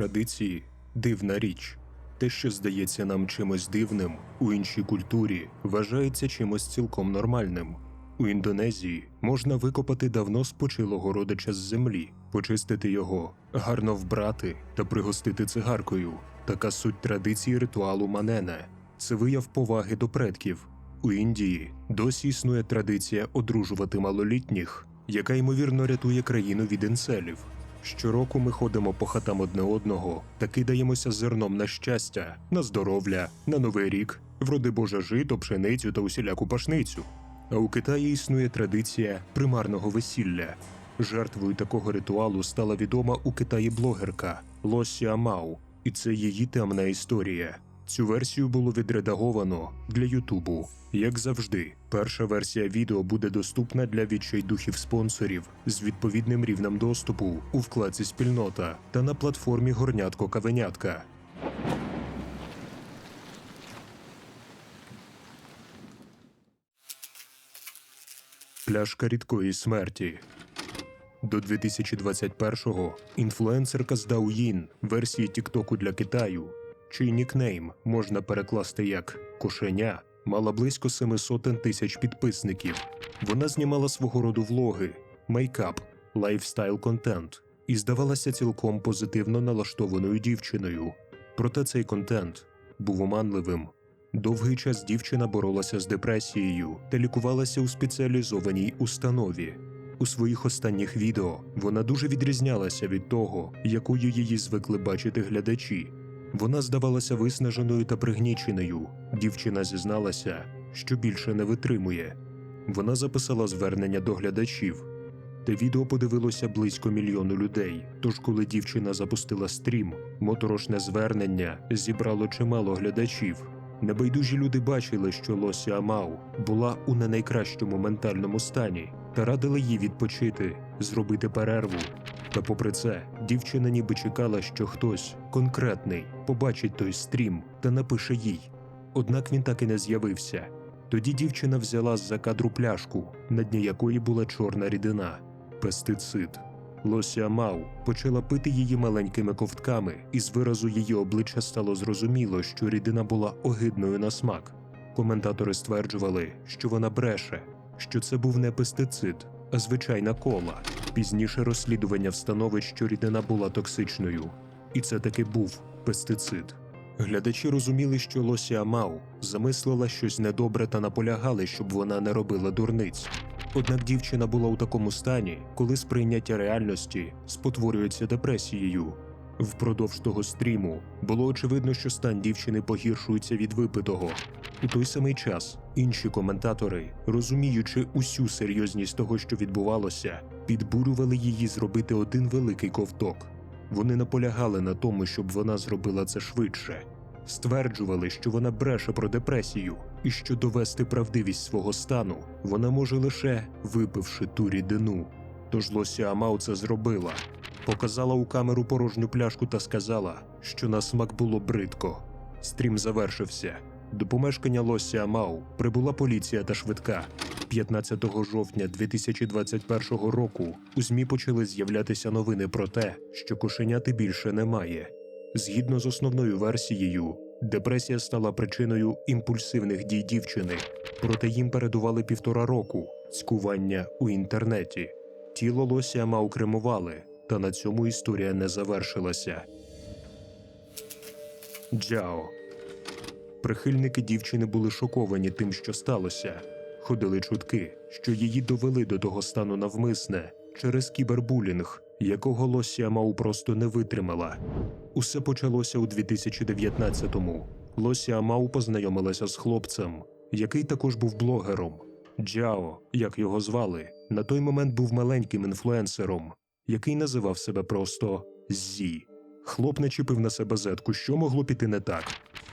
традиції дивна річ. Те, що здається нам чимось дивним, у іншій культурі вважається чимось цілком нормальним. У Індонезії можна викопати давно спочилого родича з землі, почистити його, гарно вбрати та пригостити цигаркою. Така суть традиції ритуалу манене. Це вияв поваги до предків. У Індії досі існує традиція одружувати малолітніх, яка ймовірно рятує країну від інцелів. Щороку ми ходимо по хатам одне одного та кидаємося зерном на щастя, на здоров'я, на новий рік, вроди Боже жито, пшеницю та усіляку пашницю. А у Китаї існує традиція примарного весілля. Жертвою такого ритуалу стала відома у Китаї блогерка Ло Сіамау, і це її темна історія. Цю версію було відредаговано для Ютубу. Як завжди, перша версія відео буде доступна для відчайдухів спонсорів з відповідним рівнем доступу у вкладці спільнота та на платформі Горнятко Кавенятка. Пляшка рідкої смерті. До 2021-го інфлюенсерка з Дауїн версії Тіктоку для Китаю, чий нікнейм можна перекласти як кошеня, мала близько 700 тисяч підписників. Вона знімала свого роду влоги, мейкап, лайфстайл контент і здавалася цілком позитивно налаштованою дівчиною. Проте цей контент був оманливим. Довгий час дівчина боролася з депресією та лікувалася у спеціалізованій установі. У своїх останніх відео вона дуже відрізнялася від того, якою її звикли бачити глядачі. Вона здавалася виснаженою та пригніченою. Дівчина зізналася, що більше не витримує. Вона записала звернення до глядачів. Те відео подивилося близько мільйону людей. Тож, коли дівчина запустила стрім, моторошне звернення зібрало чимало глядачів. Небайдужі люди бачили, що Лося Амау була у не найкращому ментальному стані та радили їй відпочити, зробити перерву. Та попри це, дівчина ніби чекала, що хтось конкретний побачить той стрім та напише їй. Однак він так і не з'явився. Тоді дівчина взяла з-за кадру пляшку, на дні якої була чорна рідина пестицид. Лося Мау почала пити її маленькими ковтками, і з виразу її обличчя стало зрозуміло, що рідина була огидною на смак. Коментатори стверджували, що вона бреше, що це був не пестицид, а звичайна кола. Пізніше розслідування встановить, що рідина була токсичною, і це таки був пестицид. Глядачі розуміли, що Лося Мау замислила щось недобре та наполягали, щоб вона не робила дурниць. Однак дівчина була у такому стані, коли сприйняття реальності спотворюється депресією. Впродовж того стріму було очевидно, що стан дівчини погіршується від випитого. У той самий час інші коментатори, розуміючи усю серйозність того, що відбувалося, підбурювали її зробити один великий ковток. Вони наполягали на тому, щоб вона зробила це швидше. Стверджували, що вона бреше про депресію і що довести правдивість свого стану вона може лише випивши ту рідину. Тож Лося Амау це зробила, показала у камеру порожню пляшку та сказала, що на смак було бридко. Стрім завершився. До помешкання Лося Амау прибула поліція та швидка. 15 жовтня 2021 року у ЗМІ почали з'являтися новини про те, що кошеняти більше немає. Згідно з основною версією, депресія стала причиною імпульсивних дій дівчини, проте їм передували півтора року цькування у інтернеті. Тіло Лося Мау кремували, та на цьому історія не завершилася. Джао Прихильники дівчини були шоковані тим, що сталося. Ходили чутки, що її довели до того стану навмисне через кібербулінг, якого Лося Мау просто не витримала. Усе почалося у 2019-му. Лося Мау познайомилася з хлопцем, який також був блогером. Джао, як його звали, на той момент був маленьким інфлюенсером, який називав себе просто Зі. Хлоп не чіпив на себе зетку, що могло піти не так.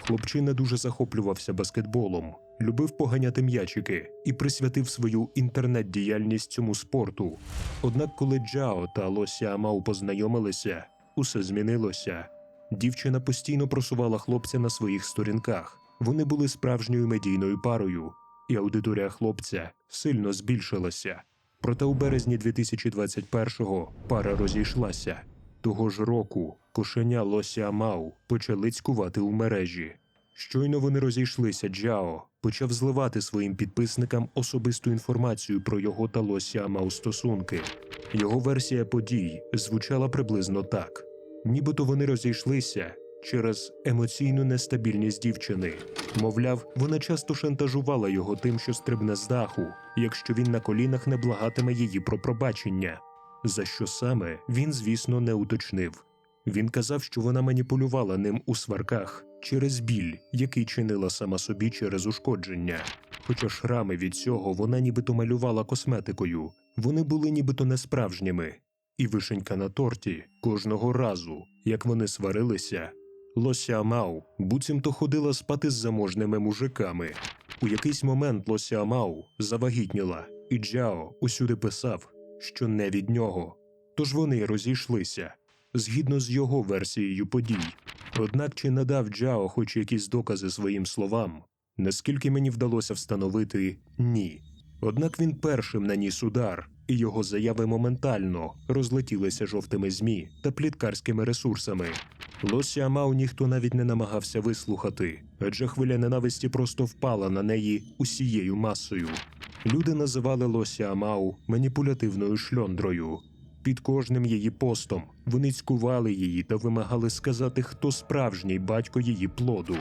Хлопчина дуже захоплювався баскетболом, любив поганяти м'ячики і присвятив свою інтернет-діяльність цьому спорту. Однак, коли Джао та Лося Амау познайомилися, усе змінилося. Дівчина постійно просувала хлопця на своїх сторінках. Вони були справжньою медійною парою, і аудиторія хлопця сильно збільшилася. Проте у березні 2021-го пара розійшлася. Того ж року кошеня Лося Мау почали цькувати у мережі. Щойно вони розійшлися, Джао почав зливати своїм підписникам особисту інформацію про його та Лося Мау стосунки. Його версія подій звучала приблизно так: нібито вони розійшлися через емоційну нестабільність дівчини. Мовляв, вона часто шантажувала його тим, що стрибне з даху, якщо він на колінах не благатиме її про пробачення. За що саме він, звісно, не уточнив. Він казав, що вона маніпулювала ним у сварках через біль, який чинила сама собі через ушкодження. Хоча шрами від цього вона нібито малювала косметикою, вони були нібито несправжніми. І вишенька на торті кожного разу, як вони сварилися, Лося Мау буцімто ходила спати з заможними мужиками. У якийсь момент Лося Мау завагітніла, і Джао усюди писав, що не від нього. Тож вони розійшлися згідно з його версією подій. Однак чи надав Джао хоч якісь докази своїм словам, наскільки мені вдалося встановити ні. Однак він першим наніс удар, і його заяви моментально розлетілися жовтими змі та пліткарськими ресурсами. Лося Мау ніхто навіть не намагався вислухати, адже хвиля ненависті просто впала на неї усією масою. Люди називали Лося Мау маніпулятивною шльондрою. Під кожним її постом вони цькували її та вимагали сказати, хто справжній батько її плоду.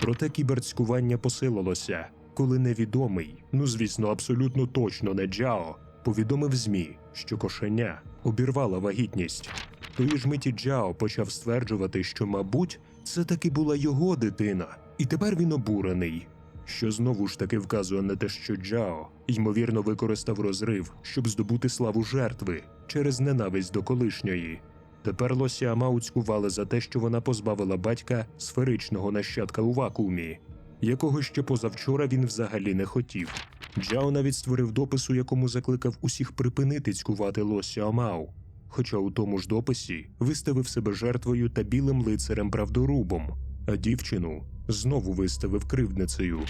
Проте кіберцькування посилилося, коли невідомий, ну звісно, абсолютно точно не Джао, повідомив ЗМІ, що кошеня обірвала вагітність. Тої ж миті Джао почав стверджувати, що, мабуть, це таки була його дитина, і тепер він обурений. Що знову ж таки вказує на те, що Джао ймовірно використав розрив, щоб здобути славу жертви через ненависть до колишньої. Тепер Лося Мау цькували за те, що вона позбавила батька сферичного нащадка у вакуумі, якого ще позавчора він взагалі не хотів. Джао навіть створив допис, у якому закликав усіх припинити цькувати Лося Мау. Хоча у тому ж дописі виставив себе жертвою та білим лицарем правдорубом, а дівчину знову виставив кривдницею.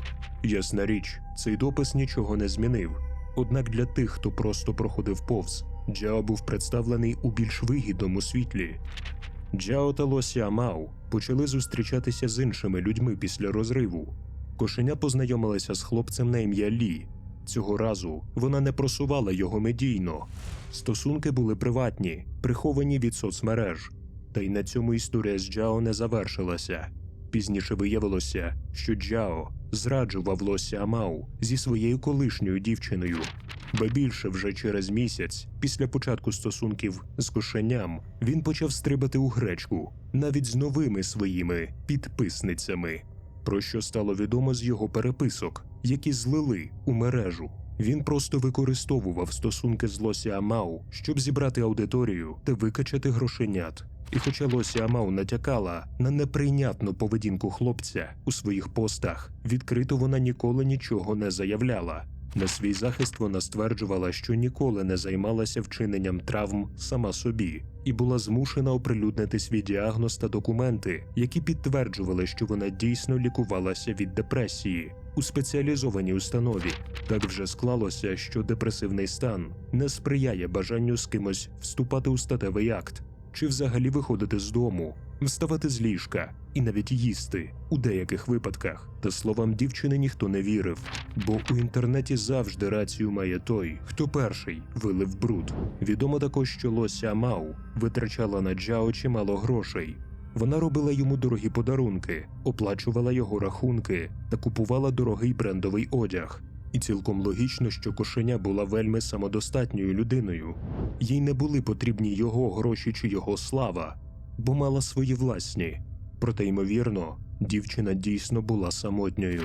Ясна річ, цей допис нічого не змінив. Однак для тих, хто просто проходив повз, Джао був представлений у більш вигідному світлі. Джао та Лося Мау почали зустрічатися з іншими людьми після розриву. Кошеня познайомилася з хлопцем на ім'я Лі. Цього разу вона не просувала його медійно. Стосунки були приватні, приховані від соцмереж. Та й на цьому історія з Джао не завершилася. Пізніше виявилося, що Джао зраджував Лося Мау зі своєю колишньою дівчиною. Ба більше вже через місяць, після початку стосунків з кошеням, він почав стрибати у гречку навіть з новими своїми підписницями, про що стало відомо з його переписок, які злили у мережу. Він просто використовував стосунки з Лося Амау, щоб зібрати аудиторію та викачати грошенят. І хоча Лося Амау натякала на неприйнятну поведінку хлопця у своїх постах, відкрито вона ніколи нічого не заявляла. На свій захист вона стверджувала, що ніколи не займалася вчиненням травм сама собі, і була змушена оприлюднити свій діагноз та документи, які підтверджували, що вона дійсно лікувалася від депресії у спеціалізованій установі. Так вже склалося, що депресивний стан не сприяє бажанню з кимось вступати у статевий акт чи взагалі виходити з дому, вставати з ліжка і навіть їсти у деяких випадках. Та словам дівчини ніхто не вірив, бо у інтернеті завжди рацію має той, хто перший вилив бруд. Відомо також, що Лося Мау витрачала на Джао чимало грошей. Вона робила йому дорогі подарунки, оплачувала його рахунки та купувала дорогий брендовий одяг. І цілком логічно, що кошеня була вельми самодостатньою людиною. Їй не були потрібні його гроші чи його слава, бо мала свої власні. Проте, ймовірно, дівчина дійсно була самотньою.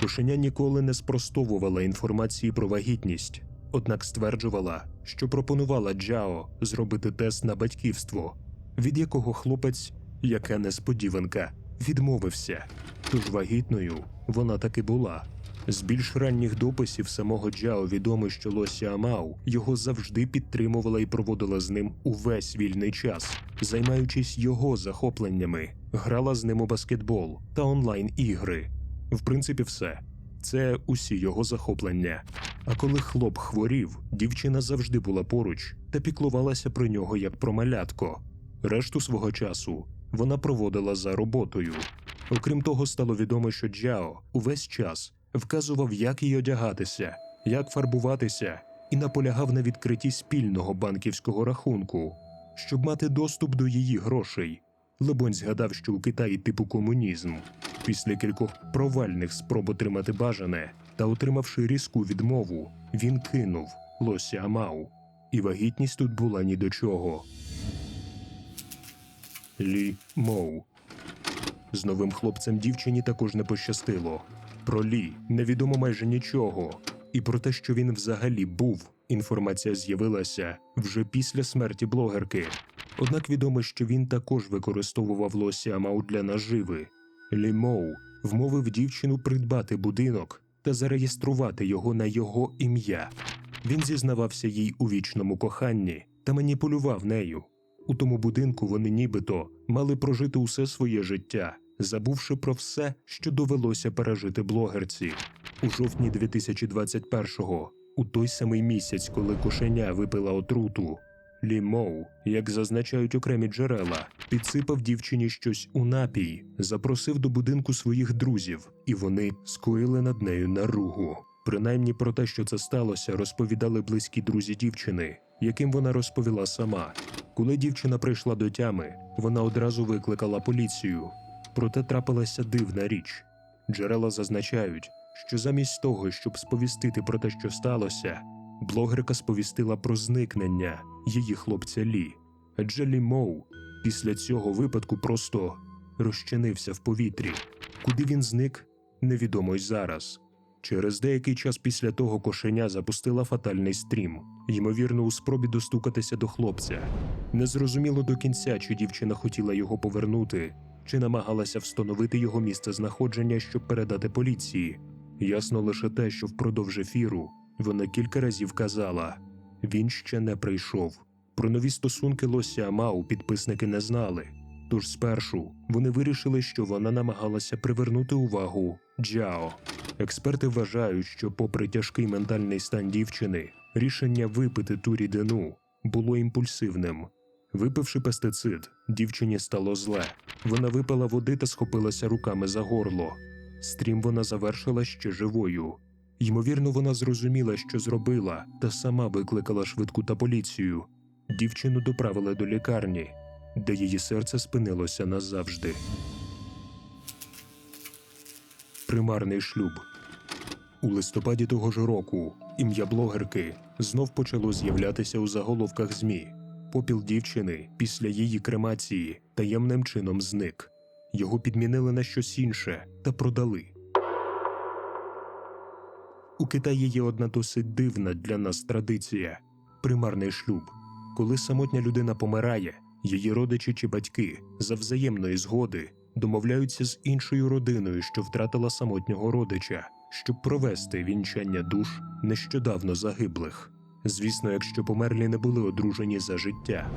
Кошеня ніколи не спростовувала інформації про вагітність, однак стверджувала, що пропонувала Джао зробити тест на батьківство, від якого хлопець, яка несподіванка, відмовився. Тож вагітною вона таки була. З більш ранніх дописів самого Джао відомо, що Лося Амау його завжди підтримувала і проводила з ним увесь вільний час, займаючись його захопленнями, грала з ним у баскетбол та онлайн-ігри. В принципі, все. Це усі його захоплення. А коли хлоп хворів, дівчина завжди була поруч та піклувалася про нього як про малятко. Решту свого часу вона проводила за роботою. Окрім того, стало відомо, що Джао увесь час вказував, як їй одягатися, як фарбуватися, і наполягав на відкритті спільного банківського рахунку, щоб мати доступ до її грошей. Лебонь згадав, що у Китаї типу комунізм. Після кількох провальних спроб отримати бажане та отримавши різку відмову, він кинув Лосі Амау. І вагітність тут була ні до чого. Лі Моу. З новим хлопцем дівчині також не пощастило. Про Лі невідомо майже нічого, і про те, що він взагалі був, інформація з'явилася вже після смерті блогерки. Однак відомо, що він також використовував Лосі Амау для наживи. Лі Моу вмовив дівчину придбати будинок та зареєструвати його на його ім'я. Він зізнавався їй у вічному коханні та маніпулював нею. У тому будинку вони нібито мали прожити усе своє життя, забувши про все, що довелося пережити блогерці. У жовтні 2021-го, у той самий місяць, коли кошеня випила отруту, Лі Моу, як зазначають окремі джерела, підсипав дівчині щось у напій, запросив до будинку своїх друзів, і вони скоїли над нею наругу. Принаймні про те, що це сталося, розповідали близькі друзі дівчини, яким вона розповіла сама. Коли дівчина прийшла до тями, вона одразу викликала поліцію. Проте трапилася дивна річ. Джерела зазначають, що замість того, щоб сповістити про те, що сталося, блогерка сповістила про зникнення її хлопця Лі. Адже Лі Моу після цього випадку просто розчинився в повітрі. Куди він зник, невідомо й зараз. Через деякий час після того кошеня запустила фатальний стрім, ймовірно, у спробі достукатися до хлопця. Незрозуміло до кінця, чи дівчина хотіла його повернути, чи намагалася встановити його місце знаходження, щоб передати поліції. Ясно лише те, що впродовж ефіру вона кілька разів казала: він ще не прийшов. Про нові стосунки Лося Амау підписники не знали. Тож спершу вони вирішили, що вона намагалася привернути увагу Джао. Експерти вважають, що, попри тяжкий ментальний стан дівчини, рішення випити ту рідину було імпульсивним. Випивши пестицид, дівчині стало зле. Вона випила води та схопилася руками за горло. Стрім вона завершила ще живою. Ймовірно, вона зрозуміла, що зробила, та сама викликала швидку та поліцію. Дівчину доправили до лікарні, де її серце спинилося назавжди. Примарний шлюб. У листопаді того ж року ім'я блогерки знов почало з'являтися у заголовках ЗМІ. Попіл дівчини після її кремації таємним чином зник. Його підмінили на щось інше та продали. У Китаї є одна досить дивна для нас традиція примарний шлюб. Коли самотня людина помирає, її родичі чи батьки за взаємної згоди домовляються з іншою родиною, що втратила самотнього родича, щоб провести вінчання душ нещодавно загиблих. Звісно, якщо померлі не були одружені за життя,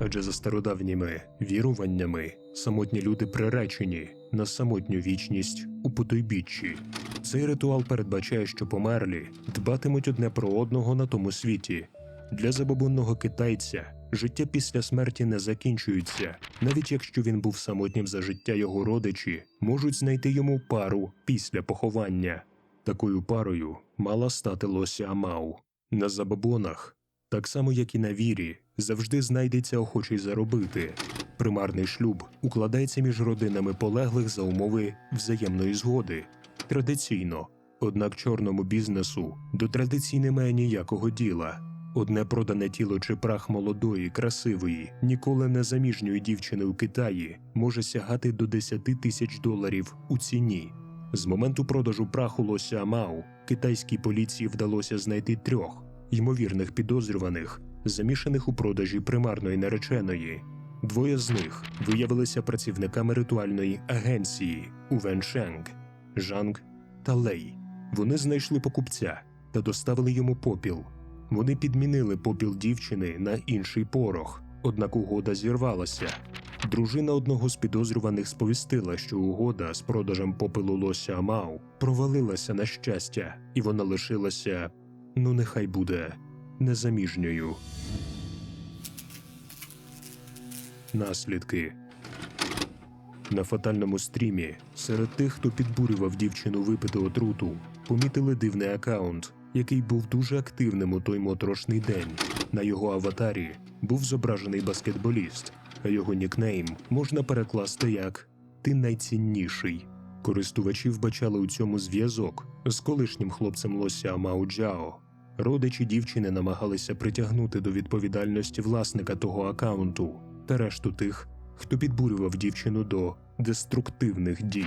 адже за стародавніми віруваннями самотні люди приречені на самотню вічність у потойбіччі. Цей ритуал передбачає, що померлі дбатимуть одне про одного на тому світі. Для забобонного китайця життя після смерті не закінчується, навіть якщо він був самотнім за життя його родичі, можуть знайти йому пару після поховання. Такою парою мала стати Лося Амау. На забобонах, так само як і на вірі, завжди знайдеться охочий заробити. Примарний шлюб укладається між родинами полеглих за умови взаємної згоди. Традиційно, однак чорному бізнесу до традицій немає ніякого діла. Одне продане тіло чи прах молодої, красивої, ніколи не заміжньої дівчини у Китаї може сягати до 10 тисяч доларів у ціні. З моменту продажу праху лося Амау китайській поліції вдалося знайти трьох ймовірних підозрюваних, замішаних у продажі примарної нареченої. Двоє з них виявилися працівниками ритуальної агенції у Веншенг, Жанг та Лей. Вони знайшли покупця та доставили йому попіл. Вони підмінили попіл дівчини на інший порох, однак угода зірвалася. Дружина одного з підозрюваних сповістила, що угода з продажем попелу лося Амау провалилася на щастя, і вона лишилася, ну нехай буде, незаміжньою. наслідки. На фатальному стрімі серед тих, хто підбурював дівчину випити отруту, помітили дивний акаунт, який був дуже активним у той моторошний день. На його аватарі був зображений баскетболіст, його нікнейм можна перекласти як Ти найцінніший. Користувачі вбачали у цьому зв'язок з колишнім хлопцем Лося Мао Джао. Родичі дівчини намагалися притягнути до відповідальності власника того акаунту та решту тих, хто підбурював дівчину до деструктивних дій.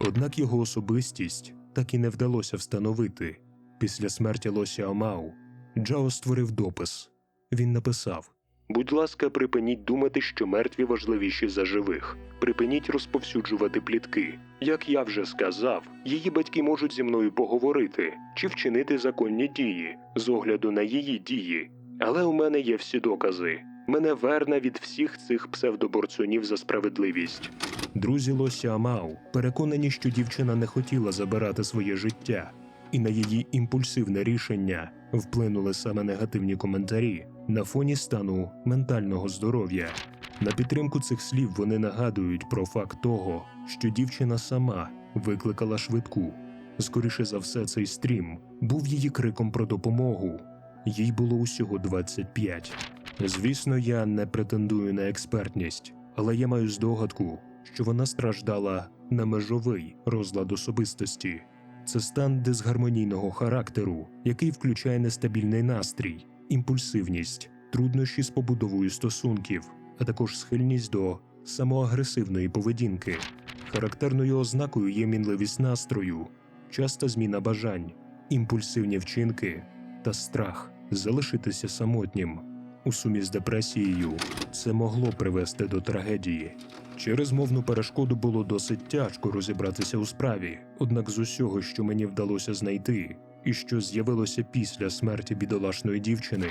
Однак його особистість так і не вдалося встановити. Після смерті Лося Амау Джао створив допис. Він написав: Будь ласка, припиніть думати, що мертві важливіші за живих. Припиніть розповсюджувати плітки. Як я вже сказав, її батьки можуть зі мною поговорити чи вчинити законні дії з огляду на її дії. Але у мене є всі докази. Мене верне від всіх цих псевдоборцунів за справедливість. Друзі Лося Амау переконані, що дівчина не хотіла забирати своє життя, і на її імпульсивне рішення вплинули саме негативні коментарі на фоні стану ментального здоров'я. На підтримку цих слів вони нагадують про факт того, що дівчина сама викликала швидку. Скоріше за все, цей стрім був її криком про допомогу. Їй було усього 25. Звісно, я не претендую на експертність, але я маю здогадку, що вона страждала на межовий розлад особистості. Це стан дисгармонійного характеру, який включає нестабільний настрій, імпульсивність, труднощі з побудовою стосунків, а також схильність до самоагресивної поведінки. Характерною ознакою є мінливість настрою, часта зміна бажань, імпульсивні вчинки та страх залишитися самотнім. У сумі з депресією це могло привести до трагедії. Через мовну перешкоду було досить тяжко розібратися у справі, однак з усього, що мені вдалося знайти, і що з'явилося після смерті бідолашної дівчини,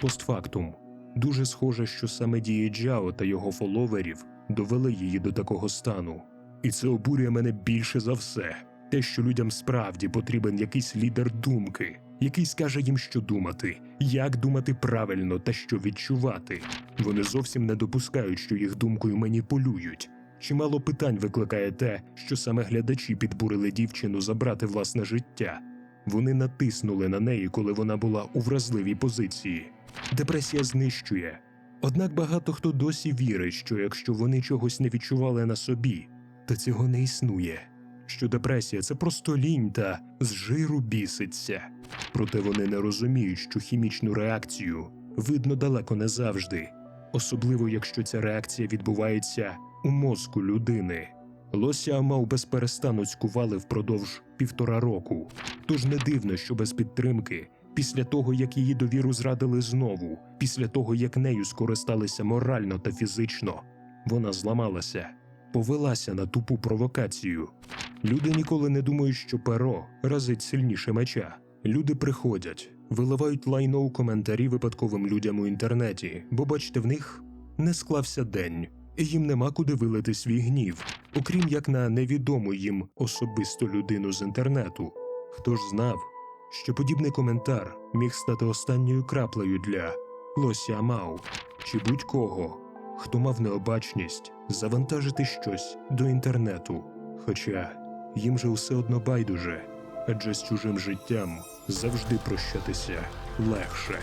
постфактум, дуже схоже, що саме дії Джао та його фоловерів довели її до такого стану. І це обурює мене більше за все. Те, що людям справді потрібен якийсь лідер думки, який скаже їм, що думати, як думати правильно та що відчувати. Вони зовсім не допускають, що їх думкою маніпулюють. Чимало питань викликає те, що саме глядачі підбурили дівчину забрати власне життя. Вони натиснули на неї, коли вона була у вразливій позиції. Депресія знищує. Однак багато хто досі вірить, що якщо вони чогось не відчували на собі, то цього не існує. Що депресія це просто лінь та з жиру біситься. Проте вони не розуміють, що хімічну реакцію видно далеко не завжди, особливо якщо ця реакція відбувається у мозку людини. Лося мав безперестану цькували впродовж півтора року. Тож не дивно, що без підтримки, після того як її довіру зрадили знову, після того як нею скористалися морально та фізично, вона зламалася, повелася на тупу провокацію. Люди ніколи не думають, що перо разить сильніше меча. Люди приходять, виливають лайно у коментарі випадковим людям у інтернеті, бо бачите, в них не склався день, і їм нема куди вилити свій гнів, окрім як на невідому їм особисту людину з інтернету. Хто ж знав, що подібний коментар міг стати останньою краплею для Лося Мау чи будь-кого, хто мав необачність завантажити щось до інтернету. Хоча їм же все одно байдуже, адже з чужим життям завжди прощатися легше.